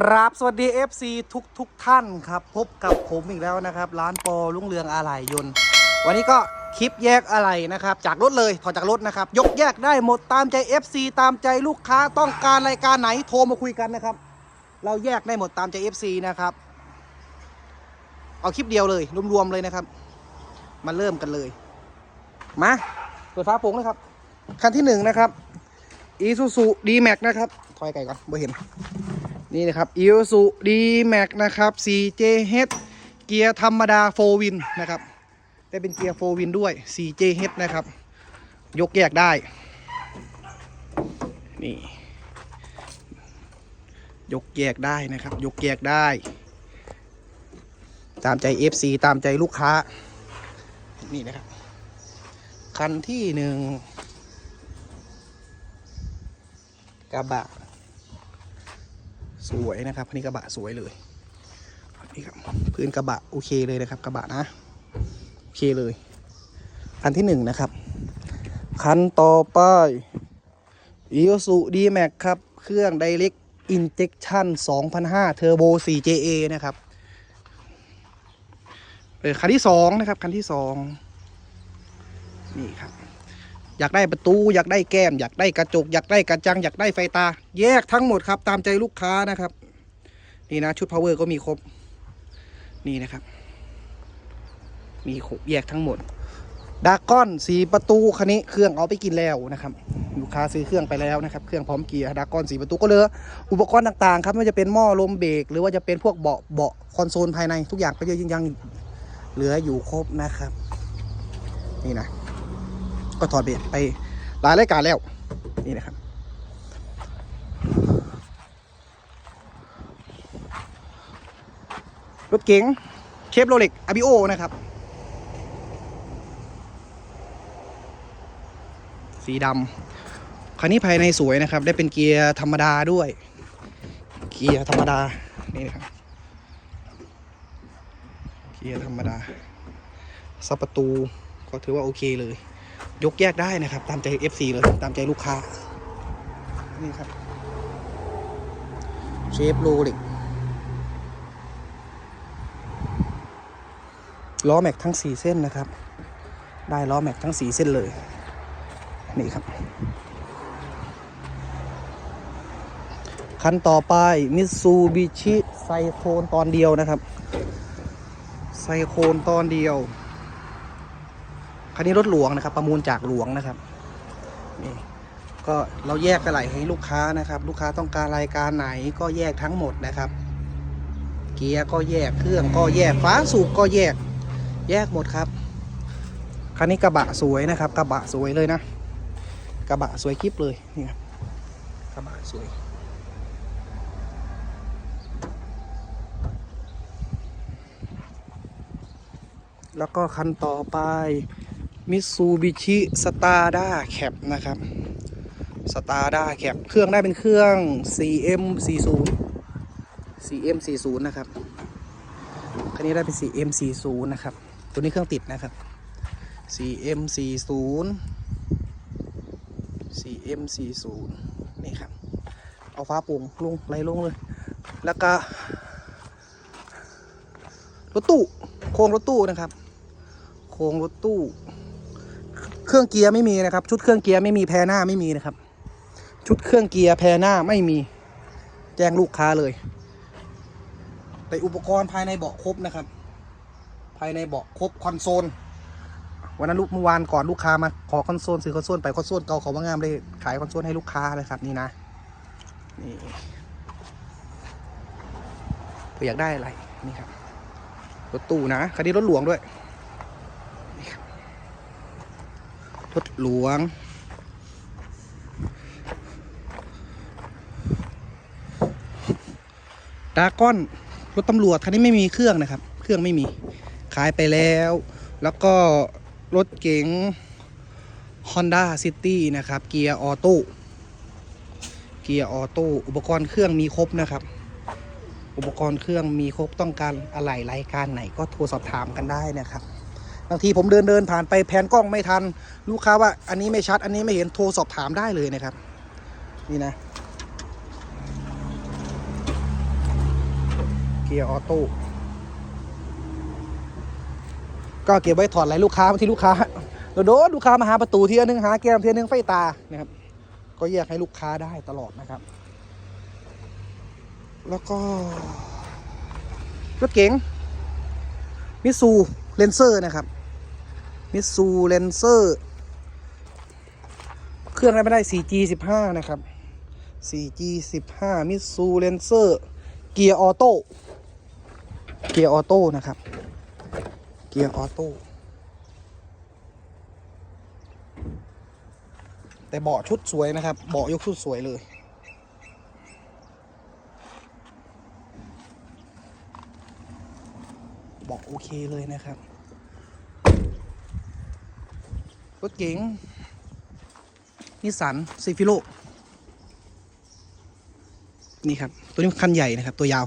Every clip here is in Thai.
ครับ สวัสดี FC ทุกทุกท่านครับ พบกับผมอีกแล้วนะครับ ร้านปอลุงเรืองอะไหล่ยนต์ วันนี้ก็คลิปแยกอะไหล่นะครับ จากรถเลยถอดจากรถนะครับ ยกแยกได้หมดตามใจ FC ตามใจลูกค้าต้องการรายการไหนโทรมาคุยกันนะครับ เราแยกได้หมดตามใจ FC นะครับ เอาคลิปเดียวเลยรวมๆเลยนะครับ มาเริ่มกันเลย มาเปิดฟ้าโปร่งนะครับ คันที่หนึ่งนะครับ Isuzu D-Max นะครับ ถอยไก่ก่อนไม่เห็น นี่นะครับ Isuzu D-Max นะครับ 4JH เกียร์ธรรมดา4วินนะครับได้เป็นเกียร์4วินด้วย 4JH นะครับ ยกแยกได้ นี่ ยกแยกได้นะครับ ยกแยกได้ ตามใจ FC ตามใจลูกค้า นี่นะครับ คันที่หนึ่งกระบะ สวยนะครับคันนี้กระบะสวยเลยนี่ครับพื้นกระบะโอเคเลยนะครับ กระบะนะโอเคเลยคันที่หนึ่งนะครับคันต่อไป i o s u D-Max ครับ เครื่อง Direct Injection 2005 Turbo 4JA นะครับเออคันที่สองนะครับ คันที่สองนี่ครับ อยากได้ประตูอยากได้แก้ม อยากได้กระจก อยากได้กระจัง อยากได้ไฟตา แยกทั้งหมดครับ ตามใจลูกค้านะครับ นี่นะชุด power ก็มีครบ นี่นะครับ มีครบแยกทั้งหมดดาก้อนสีประตูคันนี้เครื่องเอาไปกินแล้วนะครับลูกค้าซื้อเครื่องไปแล้วนะครับ เครื่องพร้อมเกียร์ดาก้อนสีประตูก็เหลืออุปกรณ์ต่างๆ ครับไม่ว่าจะเป็นหม้อลมเบรกหรือว่าจะเป็นพวกเบาะเบาะคอนโซลภายในทุกอย่างก็ยังยังเหลืออยู่ครบนะครับ นี่นะ ก็ถอดเบรไปหลายรายการแล้ว นี่นะครับ รถเก๋งเคปโรเล็กอาบิโอนะครับ สีดำคันนี้ภายในสวยนะครับ ได้เป็นเกียร์ธรรมดาด้วย เกียร์ธรรมดา นี่นะครับ เกียร์ธรรมดาซับประตูก็ถือว่าโอเคเลย ยกแยกได้นะครับ ตามใจ FC เลยตามใจลูกค้า นี่ครับ เชฟโรเล็กล้อแม็กทั้ง 4 เส้นนะครับ ได้ล้อแม็กทั้ง 4 เส้นเลย นี่ครับ คันต่อไปมิซูบิชิไซโคนตอนเดียวนะครับ ไซโคนตอนเดียว คันนี้รถหลวงนะครับ ประมูลจากหลวงนะครับนี่ก็เราแยกกระไหลให้ลูกค้านะครับ ลูกค้าต้องการรายการไหนก็แยกทั้งหมดนะครับ เกียร์ก็แยกเครื่องก็แยกฟ้าสูบก็แยก แยกหมดครับคันนี้กระบะสวยนะครับ กระบะสวยเลยนะ กระบะสวยคลิปเลยนี่ครับกระบะสวยแล้วก็คันต่อไป มิตซูบิชิสตาร์ด้าแคปนะครับสตาร์ด้าแคปเครื่องได้เป็นเครื่อง 4M 40 4M 40 นะครับคันนี้ได้เป็น 4M 40 นะครับ ตัวนี้เครื่องติดนะครับ 4M 40 4M 40 นี่ครับ เอาฟ้าปร่งลงไหลลงเลย แล้วก็ รถตู้ โครงรถตู้นะครับ โครงรถตู้ เครื่องเกียร์ไม่มีนะครับ ชุดเครื่องเกียร์ไม่มีแพรหน้าไม่มีนะครับ ชุดเครื่องเกียร์แพรหน้าไม่มี แจ้งลูกค้าเลย แต่อุปกรณ์ภายในเบาะครบนะครับ ภายในเบาะครบคอนโซลวันนั้นลูกเมื่อวานก่อนลูกค้ามาขอคอนโซลซื้อคอนโซลไปคอนโซลเก่าเขาว่างามเลยขายคอนโซลให้ลูกค้าเลยครับนี่นะนี่เผื่ออยากได้อะไรนี่ครับรถตู้นะคันนี้รถหลวงด้วยนี่ครับ รถหลวง ดาก้อน รถตำรวจคันนี้ไม่มีเครื่องนะครับ เครื่องไม่มี ขายไปแล้ว แล้วก็รถเก๋ง Honda City นะครับ เกียร์ออโต้ เกียร์ออโต้ อุปกรณ์เครื่องมีครบนะครับ อุปกรณ์เครื่องมีครบต้องการอะไรรายการไหนก็โทรสอบถามกันได้นะครับ บางทีผมเดินเดินผ่านไปแผนกล้องไม่ทัน ลูกค้าว่าอันนี้ไม่ชัด อันนี้ไม่เห็นโทรสอบถามได้เลยนะครับ นี่นะเกียร์ออโต้ก็เก็บไว้ถอดไหลลูกค้าบาที่ลูกค้าโดนลูกค้ามาหาประตูเทียนึงหาแก้มทียนึงไฟตานะครับ ก็แยกให้ลูกค้าได้ตลอดนะครับ แล้วก็รถเก๋งมิซูเลนเซอร์นะครับ มิซูเลนเซอร์ เครื่องอะไรไม่ได้ 4G 15 นะครับ 4G 15มิซูเลนเซอร์เกียร์ออโต้ เกียร์ออโต้นะครับ เกียร์ออโต้ แต่เบาะชุดสวยนะครับ เบาะยกชุดสวยเลย เบาะโอเคเลยนะครับ รถเก๋งนิสสันซีฟิโลนี่ครับ ตัวนี้คันใหญ่นะครับ ตัวยาว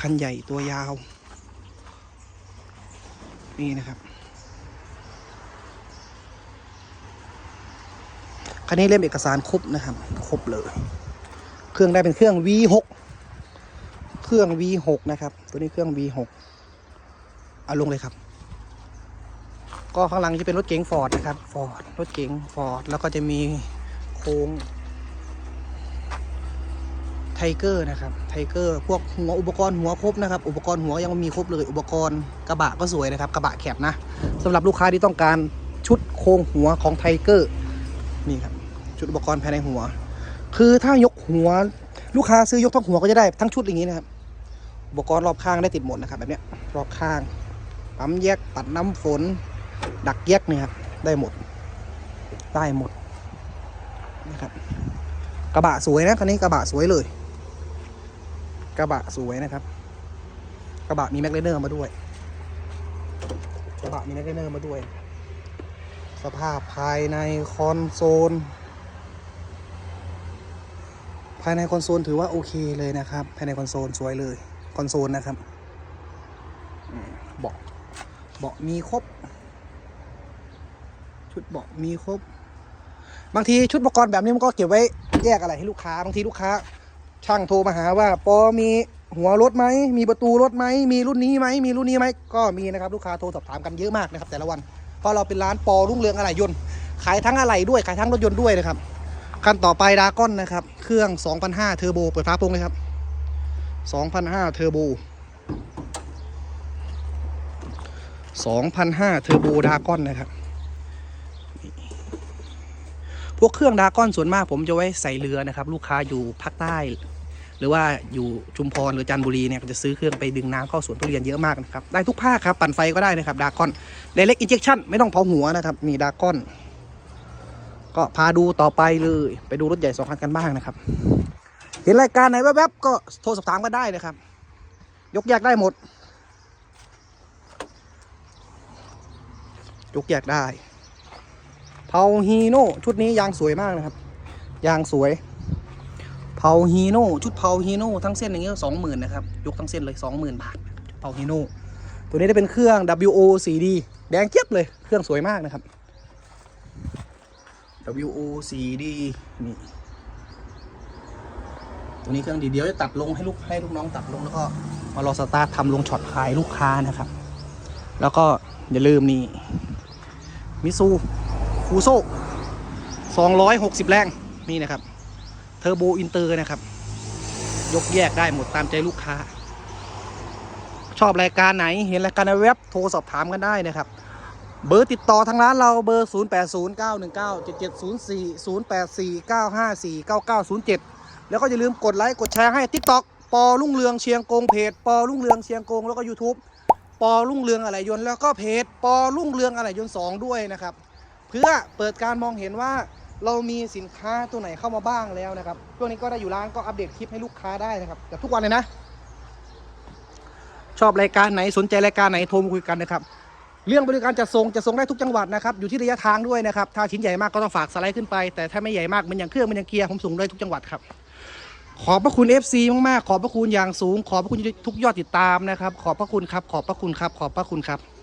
คันใหญ่ตัวยาว นี่นะครับ คันนี้เล่มเอกสารครบนะครับ ครบเลย เครื่องได้เป็นเครื่อง V6 เครื่อง V6 นะครับ ตัวนี้เครื่อง V6 เอาลงเลยครับ ก็ข้างหลังจะเป็นรถเก๋งฟอร์ดนะครับฟอร์ดรถเก๋งฟอร์ดแล้วก็จะมีโค้งไทเกอร์นะครับไทเกอร์พวกหัวอุปกรณ์หัวครบนะครับ อุปกรณ์หัวยังมีครบเลย อุปกรณ์กระบะก็สวยนะครับ กระบะแคบนะสำหรับลูกค้าที่ต้องการชุดโครงหัวของไทเกอร์นี่ครับชุดอุปกรณ์ภายในหัว คือถ้ายกหัวลูกค้าซื้อยกทั้งหัวก็จะได้ทั้งชุดอย่างนี้นะครับอุปกรณ์รอบข้างได้ติดหมดนะครับแบบเนี้ยรอบข้าง ปั๊มแยกปัดน้ำฝน ดักแยกเนี่ยครับได้หมด ได้หมดนะครับกระบะสวยนะคันนี้กระบะสวยเลย กระบะสวยนะครับ กระบะมีแม็กเลเนอร์มาด้วย กระบะมีแม็กเลเนอร์มาด้วย สภาพภายในคอนโซลภายในคอนโซลถือว่าโอเคเลยนะครับ ภายในคอนโซลสวยเลย คอนโซลนะครับเบาะ เบาะมีครบ ชุดเบาะมีครบ บางทีชุดอุปกรณ์แบบนี้มันก็เก็บไว้แยกอะไรให้ลูกค้า บางทีลูกค้า ช่างโทรมาหาว่า ปอมีหัวรถไหม มีประตูรถไหม มีรุ่นนี้ไหม มีรุ่นนี้ไหม ก็มีนะครับ ลูกค้าโทรสอบถามกันเยอะมากนะครับ แต่ละวัน เพราะเราเป็นร้านปอรุ่งเรืองอะไหล่ยนต์ ขายทั้งอะไหล่ด้วย ขายทั้งรถยนต์ด้วยนะครับ คันต่อไปดาก้อนนะครับ เครื่อง2,500เทอร์โบ เปิดฟ้าโปร่งเลยครับ2,500เทอร์โบ 2,500เทอร์โบดากอนนะครับ พวกเครื่องดากอนส่วนมากผมจะไว้ใส่เรือนะครับ ลูกค้าอยู่ภาคใต้ หรือว่าอยู่ชุมพรหรือจันทบุรีเนี่ยจะซื้อเครื่องไปดึงน้ำเข้าสวนทุเรียนเยอะมากนะครับ ได้ทุกภาคครับ ปั่นไฟก็ได้นะครับดากอนเดเล็กอินเจคชั่นไม่ต้องเผาหัวนะครับนี่ดากอน ก็พาดูต่อไปเลยไปดูรถใหญ่สองคันกันบ้างนะครับ เห็นรายการไหนแวบๆก็โทรสอบถามกันได้นะครับ ยกแยกได้หมด ยกแยกได้เผาฮีโน่ชุดนี้ยางสวยมากนะครับ ยางสวยเผาฮีโน่ชุดเผาฮีโน่ทั้งเส้นอย่างเงี้ยสองหมื่นนะครับยกทั้งเส้นเลยสองหมื่นบาทเผาฮีโน่ตัวนี้ได้เป็นเครื่อง WO 4D แดงเจี๊ยบเลยเครื่องสวยมากนะครับ WO 4D นี่ตัวนี้เครื่องดีเดี๋ยวจะตัดลงให้ลูกให้ลูกน้องตัดลงแล้วก็มารอสตาร์ททำลงช็อตขายลูกค้านะครับ แล้วก็อย่าลืมนี่ มิซูฟูโซ่260 แรง นี่นะครับ เทอร์โบอินเตอร์นะครับ ยกแยกได้หมดตามใจลูกค้า ชอบรายการไหนเห็นรายการในเว็บโทรสอบถามกันได้นะครับ เบอร์ติดต่อทางร้านเราเบอร์ 0809197704 0849549907 แล้วก็อย่าลืมกดไลค์กดแชร์ให้ TikTok ปอรุ่งเรืองเชียงกงเพจปอรุ่งเรืองเชียงกงแล้วก็ YouTube ปอรุ่งเรืองอะไรยนต์แล้วก็เพจปอรุ่งเรืองอะไรยนต์สองด้วยนะครับ เพื่อเปิดการมองเห็นว่าเรามีสินค้าตัวไหนเข้ามาบ้างแล้วนะครับช่วงนี้ก็ได้อยู่ร้านก็อัปเดตคลิปให้ลูกค้าได้นะครับแต่ทุกวันเลยนะ ชอบรายการไหนสนใจรายการไหนโทรมาคุยกันนะครับเรื่องบริการจัดส่งจะส่งได้ทุกจังหวัดนะครับอยู่ที่ระยะทางด้วยนะครับถ้าชิ้นใหญ่มากก็ต้องฝากสไลด์ขึ้นไปแต่ถ้าไม่ใหญ่มากมันอย่างเครื่องมันอย่างเกียร์ผมส่งได้ทุกจังหวัดครับ ขอบพระคุณ FC มากๆ ขอบพระคุณอย่างสูง ขอบพระคุณทุกยอดติดตามนะครับ ขอบพระคุณครับ ขอบพระคุณครับ ขอบพระคุณครับ